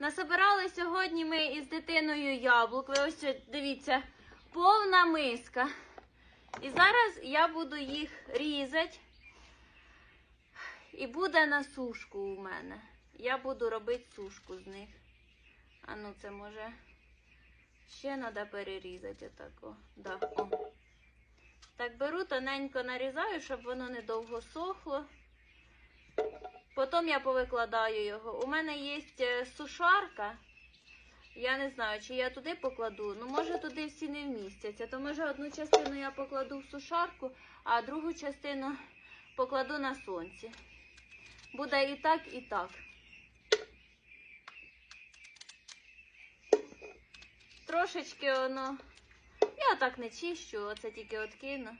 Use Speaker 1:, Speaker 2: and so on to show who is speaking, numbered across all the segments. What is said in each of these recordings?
Speaker 1: Насобирали сьогодні ми із дитиною яблук. Ви ось дивіться, повна миска. І зараз я буду їх різати. І буде на сушку у мене. Я буду робити сушку з них. А ну це може ще треба перерізати отако. Да, о. Так беру, тоненько нарізаю, щоб воно недовго сохло. Потім я повикладаю його. У мене є е, сушарка. Я не знаю, чи я туди покладу. Ну, може, туди всі не вмістяться. То може одну частину я покладу в сушарку, а другу частину покладу на сонці. Буде і так, і так. Трошечки воно. Я так не чищу, оце тільки откину.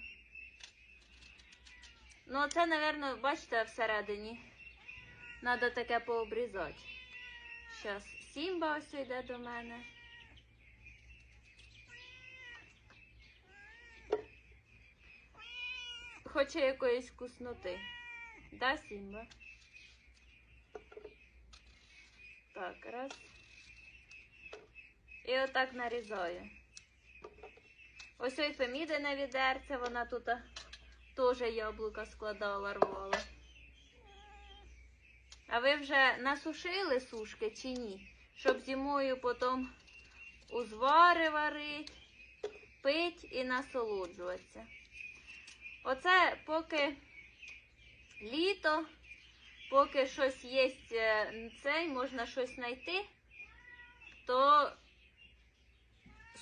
Speaker 1: Ну, це, напевно, бачите, всередині. Надо таке пообрізати. Зараз Сімба ось йде до мене. Хоче якоїсь вкусноти. Да, Сімба? Так, раз. І отак нарізаю. Ось ой Феміди на відерце, вона тут теж яблука складала, рвала. А ви вже насушили сушки чи ні? Щоб зимою потім узвари варити, пить і насолоджуватися. Оце поки літо, поки щось є е, цей, можна щось знайти, то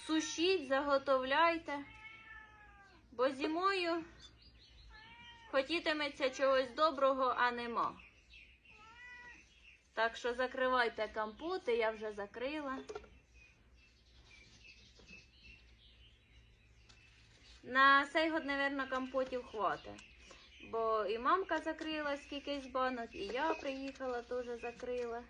Speaker 1: сушіть, заготовляйте, бо зимою хотітиметься чогось доброго, а нема. Так що закривайте компоти, я вже закрила. На цей год, мабуть, компотів хватить. Бо і мамка закрила скількись банок, і я приїхала, теж закрила.